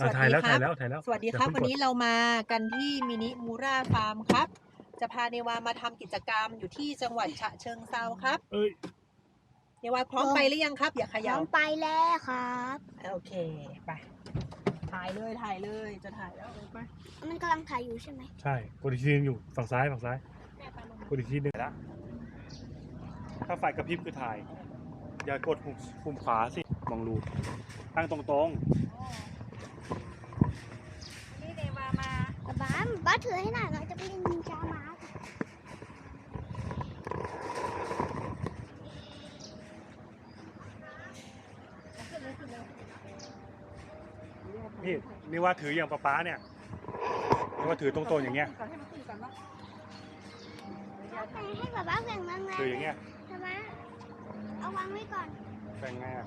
อะถ่ายแล้วคถ่ารัยแล้วถ่ายแล้วสวัสดีอย่าครับเพิ่งวันกดนี้เรามากันที่มินิมูราฟาร์มครับ จะพาเนวามาทำกิจกรรมอยู่ที่จังหวัดฉะเชิงเซาครับเอ้ยเนวาพร้อมไปหรือยังครับ อย่าเขลยับงไปแล้วครับโอเคไปถ่ายเลยถ่ายเลยจะถ่ายแล้วเออไปมันกำลังถ่ายอยู่ใช่ไหมใช่กดอีกทีนึงอยู่ฝั่งซ้ายฝั่งซ้ายแม่ไปลงกดอีกทีนึงแล้วถ้าไฟกระพริบคือถ่าย อย่ากดปุ่มปุ่มขวาสิมองรูตั้งตรงนี่เนวามา ป๊าบ้าบ้า ถือให้หน่อยเราจะไปเล่นนินจามาร์คๆนี่นี่ว่าถืออย่างป๊าป๊าเนี่ยนี่ว่าถือตรงๆอย่างเงี้ยก่อนให้มันขึ้นก่อนเนาะให้ป๊าบ้าแบ่งบ้างไงถืออย่างเงี้ยป๊าบ้าเอาวางไว้ก่อนแบ่งไงอะ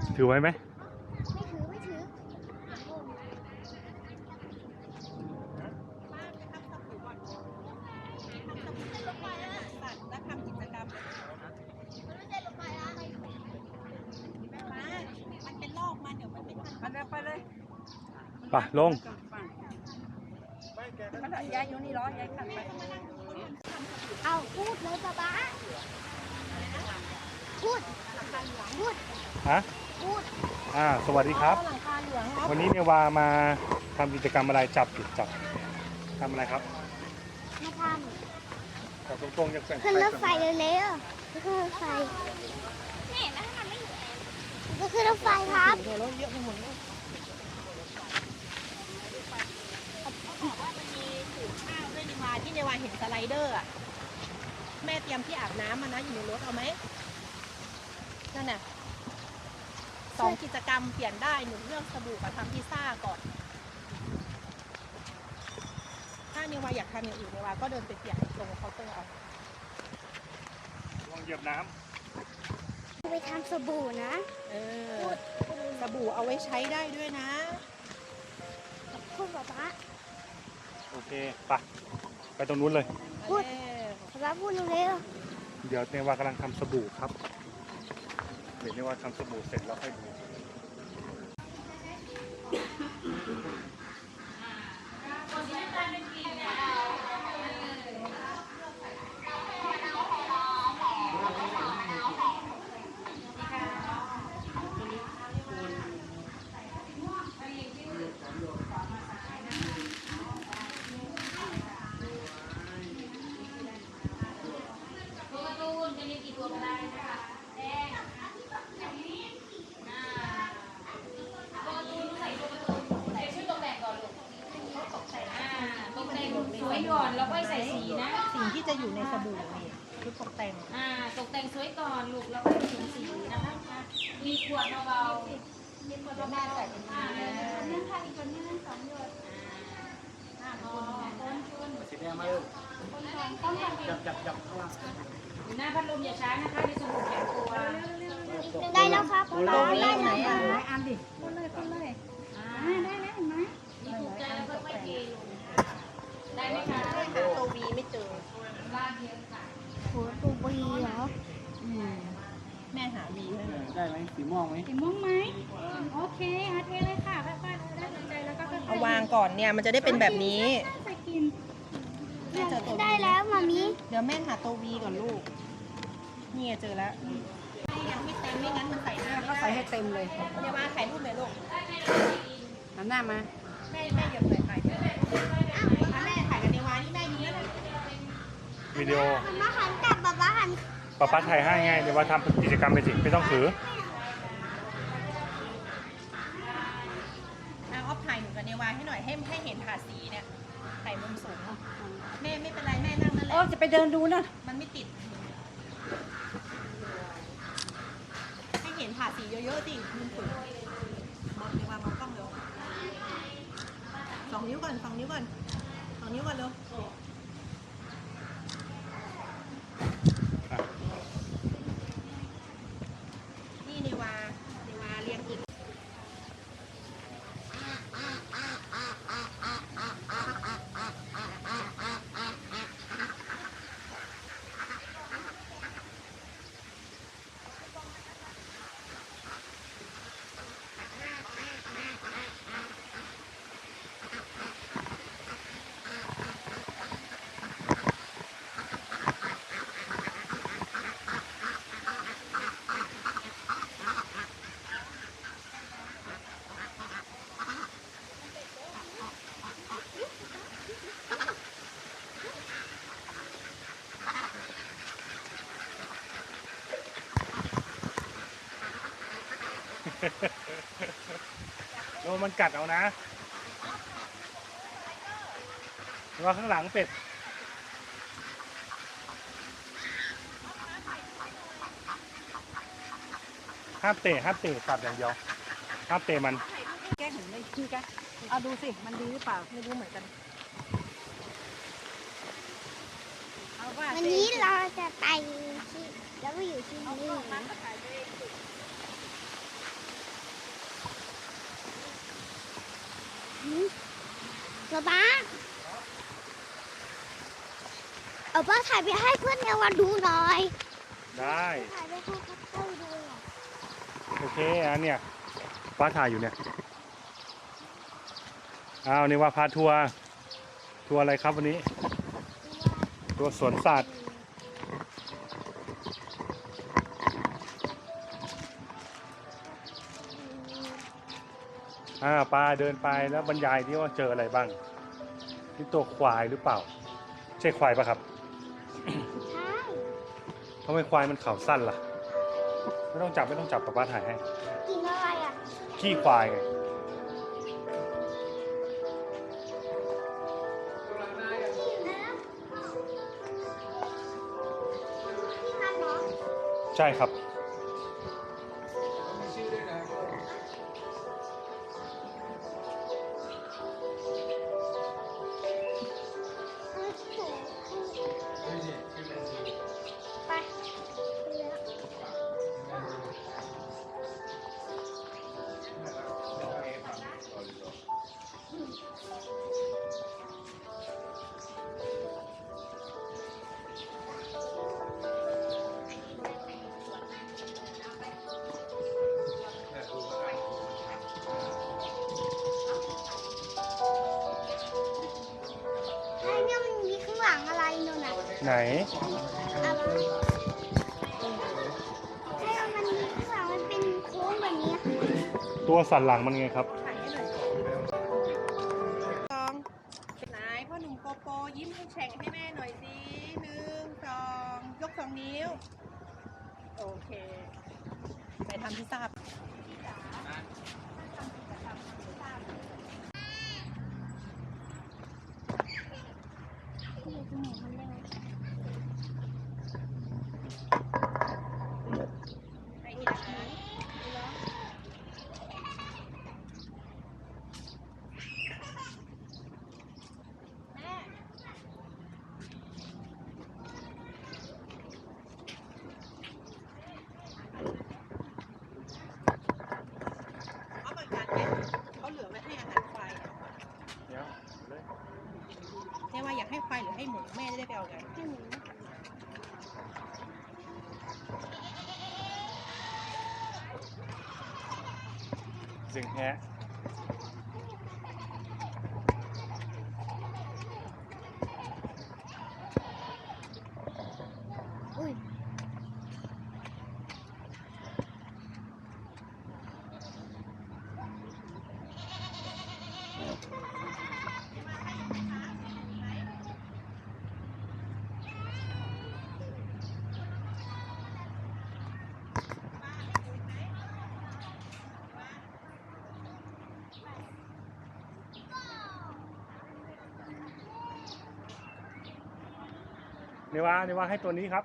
ถไฟถือไว้ไหมไม่ถือไม่ถือมาไปทำสบู่ก่อนทำสบู่เส้นลงไปอะสัตว์และทำกิจกรรมแม่มามันเป็นลอกมันเดี๋ยวมันเป็นพันไปเลยไป่ะลงมันยายอยู่นี่ร้อยยายขันไปเอาพูดเลยป๊าบ้าพูดพูดฮะ พูดอ่าสวัสดีครับ หลังคาเหลืองครับวันนี้เนวามาทำกิจกรรมอะไรจับติดจับทำอะไรครับมาทจับตรงๆยังแบ่งำขึ้นรถไฟเร็วๆขึ้นรถไฟก็คือรถไฟครับเดี๋ยวรถเยอะไปหมดเลยเขาบอกว่ามันมีถุงข้าวด้วยนิวาที่นิวาเห็นสไลเดอร์อะแม่เตรียมที่อาบน้ำมานะอยู่ในรถเอาไหมนั่นน่ะ สองกิจกรรมเปลี่ยนได้หนึ่งเรื่องสบู่กับทำพิซซ่าก่อน ถ้านิวาอยากทำอย่างอื่นนิวาก็เดินไปเปลี่ยนตรงเคาน์เตอร์เอา ลองเหยียบน้ไปทำสบู่นะ เออสบู่เอาไว้ใช้ได้ด้วยนะพูดป๊าบ้าำโอเคไปไปตรงนู้นเลย พูดเออป๊าบ้าพูดเร็วเดี๋ยวเนวากำลังทำสบู่ครับ เดี๋ยวเนวาทำสบู่เสร็จแล้วค่อยดู สวยก่อนแล้วก็ใส่สีนะ สิ่งที่จะอยู่ในสบู่นี่ชุดตกแต่ง อ่า ตกแต่ง สวยก่อนลูกแล้วก็ผสมสีนะคะมีขวดเบาๆมีขวดเบาๆอ่าเนื่องค่ะอีกคนนึงสองหยดอ่าอ๋อคนคนสีแดงมาเลยต้องจับจับจับอยู่หน้าพัดลมอย่าช้านะคะในส่วนของตัวได้แล้วครับได้แล้วครับอันดิคนเลยคนเลยอ่าได้แล้วเห็นไหมมีถูกใจแล้วค่อยๆเทลงได้ไหมคะหาตัววีไม่เจอลาดเยอะค่ะโหตูบีเหรอ แม่หาวีให้หน่อยได้ไหมสีม่วงไหมสีม่วงไหมโอเคอาเทเลยค่ะค่อยๆได้สนใจแล้วก็ค่อยๆเอาวางก่อนเนี่ยมันจะได้เป็นแบบนี้ ใส่กินแม่เจอตัวได้วีแล้วมามีเดี๋ยวแม่หาตัววีก่อนลูกนี่ไงเจอแล้วยังไม่เต็มไม่งั้นมันใส่หน้าก็ใส่ให้เต็มเลยเดี๋ยวมาถ่ายรูปหน่อยลูกหันหน้ามา แม่แม่เหยียบหน่อยถ่ายด้วยอ้าวแม่ถ่ายกับเนวานี่แม่ยืนแล้วนะวิดีโอ มาหันกลับป๊าบ้าหัน ป้าป้าถ่ายให้ไงเดี๋ยวว่าทำกิจกรรมไปสิไม่ต้องถือเอาออฟถ่ายหนูกับเนวาให้หน่อยให้ให้เห็นถาดสีเนี่ยถ่ายมุมสูงแม่ไม่เป็นไรแม่นั่งนั่นแหโอ้ละจะไปเดินดูนะมันไม่ติด ให้เห็นถาดสีเยอะๆสิมุมสูงมองเนวามองกล้องเร็วสองนิ้วก่อนสองนิ้วก่อนสองนิ้วก่อนเร็ว นี่เนวาเนวาเรียงอีก โดนมันกัดเอานะระว่าข้างหลังเป็ดห้ามเตะห้ามเตะตัดอย่างเดียวห้ามเตะมัน แก้เห็นไหมพี่แกเอาดูสิ มันดีหรือเปล่า ไม่รู้เหมือนกัน เอาว่าวันนี้เราจะไปที่แล้วก็อยู่ที่นี่หืมป๊า ป๊าเอาป้าถ่ายไปให้เพื่อนในวันดูหน่อยได้ ถ่ายไปให้เขาเข้าดูหน่อยโอเคอันเนี่ยป้าถ่ายอยู่เนี่ยอ้าวนี่ว่าพาทัวร์ทัวร์อะไรครับวันนี้ทัวร์สวนสัตว์ อ่าปลาเดินไปแล้วบรรยายที่ว่าเจออะไรบ้างนี่ตัวควายหรือเปล่า ใช่ควายปะครับใช่ทำไมควายมันเขาสั้นล่ะ ไม่ต้องจับไม่ต้องจับป้าป้าถ่ายให้กินอะไรอะขี้ควายไงที่ทำเนาะใช่ครับ บบนี้ตัวสันหลังมันไงครับ ถ่ายให้หน่อยสองไหนพ่อหนุ่มโปโปยิ้มให้แฉ่งให้แม่หน่อยสิหนึ่งสองยกสองนิ้ว โอเค ไปทำพิซซ่า ไปอีกนะแม่เอาเหมือนกันเนี่ยเขาเหลือไว้ให้อาหารควายอะเนี่ยว่าอยากให้ควายหรือให้หมูแม่จะได้ไปเอาไง ให้หนู เสี นว่าเนว่าให้ตัวนี้ครับ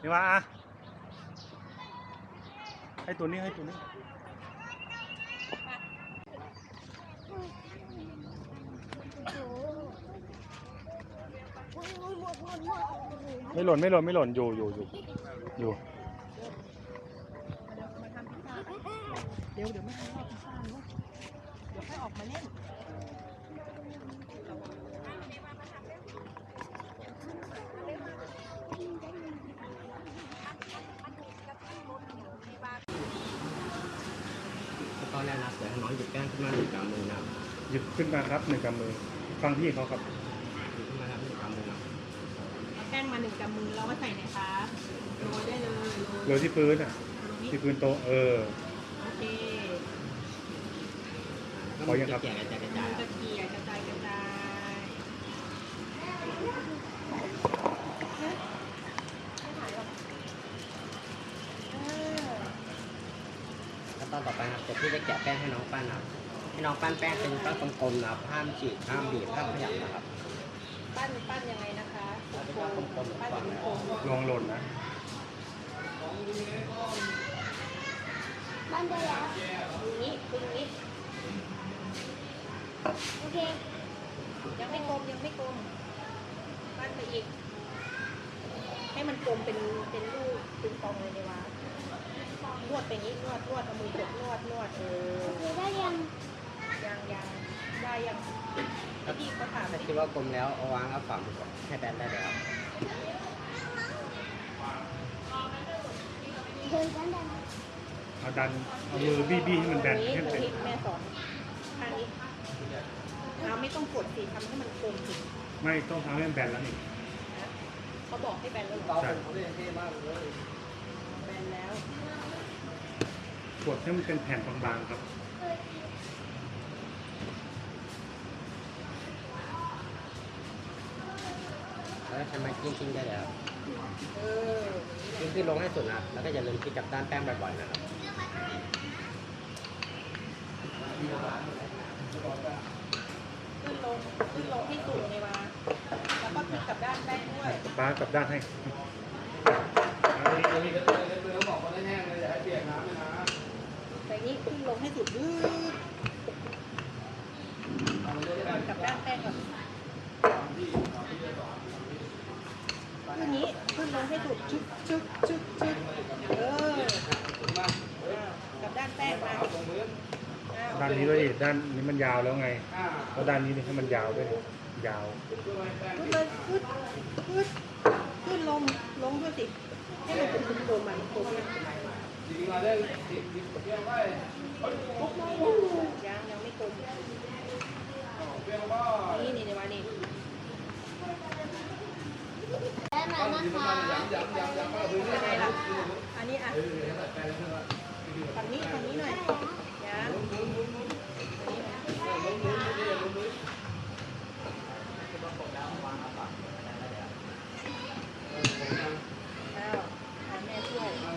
เนว่าอะให้ตัวนี้ให้ตัวนี้ โอ้โหอุ้ยอุ้ยหมดหมดหมดโอ้โห ไม่หล่นไม่หล่นไม่หล่นอยู่อยู่อยู่อยู่มาทำพิซซ่าเดี๋ยวเดี๋ยวไม่ทำรอบพิซซ่าเนอะเดี๋ยวค่อยออกมาเล่นตอนแรกนะแต่น้องหยิบแก้มขึ้นมาหนึ่งกำมือนะหยิบขึ้นมาครับหนึ่งกำมือฟังพี่เขาครับหยิบขึ้ นมาครับหนึ่งกำมือนะเอาแป้งมาหนึ่งกำมือแล้วก็ใส่ในครับโรยได้เลยโรยเรือที่พื้นอะตรงนี้ที่พื้นโต๊ะเออ โอเคก็พอยังครับแจกกระจายกระจายกระเกียกระจายกระจายเออแล้วตอนต่อไปนะครับเดี๋ยวพี่จะแกะแป้งให้น้องปั้นนะครับให้น้องปั้นแป้งเป็นก้อนกลมๆนะครับห้ามฉีกห้ามบีบห้ามขยับนะครับ ปั้นปั้นยังไงนะคะโค้งกลมๆปั้นก่อนเป็นนะโค้งลองหล่นนะบ้านได้แล้วอย่างนี้คืออย่างนี้ โอเค ยังไม่กลมยังไม่กลมปั้นไปอีก ให้มันกลมเป็นเป็นลูกเป็นฟองเลยในวะนวดไปอย่างนี้นวดนวดเอามือกดนวดนวดเออโอเคได้ยังยังยังได้ยังพี่เขาถาม ถ้า ดิ คิดว่ากลมแล้วเอาวางเอาฝ่ามือก่อนให้แบนได้เลยครับเดินกันได้ไหมเอาดันเอามือบี้บี้ให้มันแบนนี้ให้มันตรเป็งนนี้แม่สอนข้างนี้เราไม่ต้องกดสิทำให้มันกลมสิไม่ต้องทำให้มันแบนแล้วนี่นะเขาบอกให้แบนแล้วเหรอใช่แบนแล้วกดให้มันเป็นแผ่นบางๆครับ แล้วใช้ไม้จิ้มๆได้เลยครับเออจิ้มขึ้นลงให้สุดนะครับแล้วก็อย่าลืมพลิกกลับด้านแป้งบ่อยๆนะครับขึ้นลงขึ้นลงให้สุดในวาแล้วก็พลิกกลับด้านแป้งด้วยป้ากลับด้านให้อันนี้อันนี้แต่นี้ขึ้นลงให้สุดยืดกลับด้านแป้งก่อนขึ้นนี้ขึ้นลง ให้สุดชึกชึกชึกชึกเอออ่ากลับด้านแป้งมาด้านนี้ด้วยดิด้านนี้มันยาวแล้วไงแล้วด้านนี้นี่ให้มันยาวด้วยยาวขึ้นเลยขึ้นขึ้นขึ้นลงลงด้วยสิให้มันเป็นกลมๆมันกลมเนี่ยยังยังไม่กลมนี่นี่ในวันนี้ได้ไหมนะคะ ยังไงล่ะ อันนี้อะฝั่งนี้ฝั่งนี้หน่อยยังอันนี้หน่อยอ้าวหาแม่ช่วยมา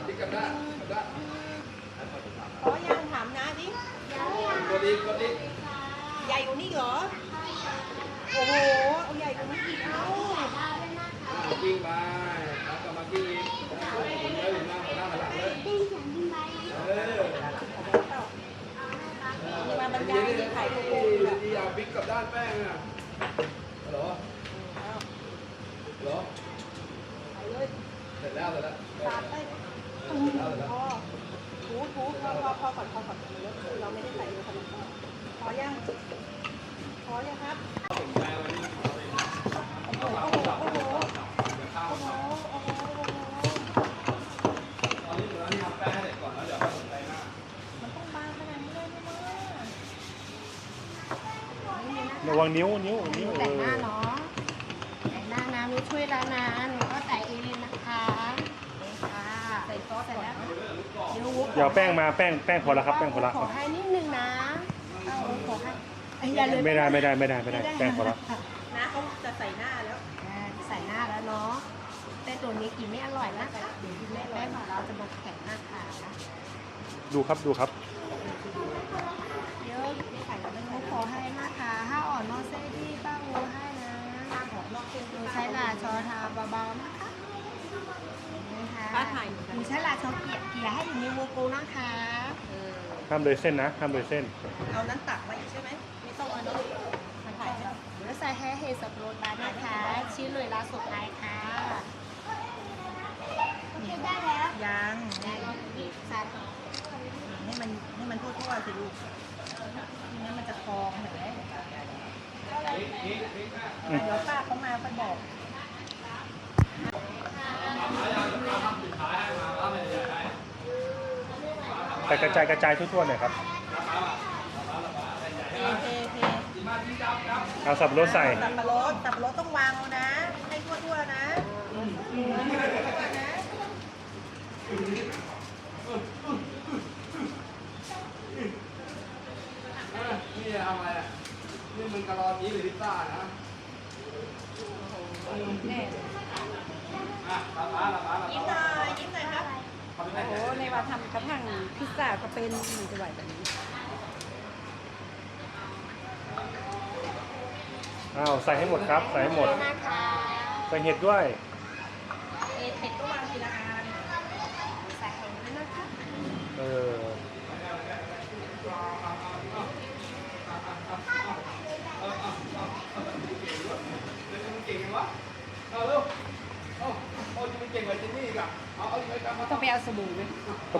ทางนี้แล้วก็เป็นพิซซ่าที่พื้นอะขอยังถามนะดิใหญ่กว่านี้อีกเหรอ โอ้โห เอาใหญ่กว่านี้อีกเอ้ากิ้งไปแล้วก็มากิ้งอีกหมุนเลยหมุนหน้าหัวหน้าหันหลังเลยดิ้งเสียงดิ้งไปเออนี่มาบรรยายที่ถ่ายโกโก้อยู่อะดีเอาบิ๊กกับด้านแป้งอะฮัลโหลเอาฮัลโหลไปเลยเสร็จแล้วเสร็จแล้ว ตามไปตุ้มพอถูถูพอพอพอก่อนพอก่อนเราไม่ได้ใส่เลยขนมปังพอยังพอยังครับโอ้โหโอ้โหโอ้โหโอ้โหตอนนี้เดี๋ยวเราทำแป้งให้เสร็จก่อนแล้วเดี๋ยวมาสนใจหน้ามันต้องบางขนาดนี้เลยไหมล่ะระวังนิ้วนิ้วนิ้วเอแต่งหน้าอ เนาะแต่งหน้านะหนูช่วยแล้วนะหนูก็แต่งเองเลยนะคะนี่ค่ะ ใส่ซอสก่อนนะ เดี๋ยวเดี๋ยวแป้งมาแป้งแป้งพอแล้วครับแป้งพอแล้วขอให้นิดนึงนะเอาขอให้เอ้ยอย่าลืมไม่ได้ไม่ได้ไม่ได้ไม่ได้ แป้งพอแล้วนะเขาจะใส่หน้าแล้วอ่าใส่หน้าแล้วเนาะแต่ตัวนี้กินไม่อร่อยนะคะเดี๋ยวกินไม่แป้งของเราจะมาแข็งหน้าค่ะดูครับดูครับเยอะไข่แล้วหนูขอให้นะคะถ้าอ่อนนอกเส้นที่ป้าอูให้นะตามหอมนอกเส้นหนูใช้ลาชอทาเบาๆนะคะนะคะป้าถ่ายเหมือนหกันนูใช้ลาชอเกลี่ยเกลี่ยให้อยู่ในวงกลมนะคะเออห้ามโดยเส้นนะห้ามโดยเส้น เอานั้นตักมาอีกใช่ไหมไม่ต้องเอานี้มาถ่ายให้หนูใส่แห้เฮสับโรสบาร์นะคะ ชิ้นเลยลาสุดท้ายค่ะนี่ได้แล้วยังได้บีบซัดให้มันให้มันทั่วๆสิลูกไม่งั้นมันจะคลองเห็นไหมเดี๋ยวป้าเขามาไปบอก แต่กระจายกระจายทั่วๆหน่อยครับเทเทเทเอาสับปะรดใส่สับปะรดสับปะรดต้องวางเอานะ ให้ทั่วๆนะทั่วๆนะ นี่ทำอะไรอะนี่มันกะลอนี้หรือพิซซ่านะ แน่ ยิ้มหบ้าน่อยยิ้มหน่อยครับทำไปโอ้โหในว่าทำกระทั่งพิซซ่าก็เป็นมันจะไหวแบบนี้อ้าวใส่ให้หมดครับ ใส่ให้หมด ใส่เห็ดด้วยเอ็ดเห็ดก็วางทีละอันใส่เห็ดด้วยนะคะเออ เก่งยังวะ เอา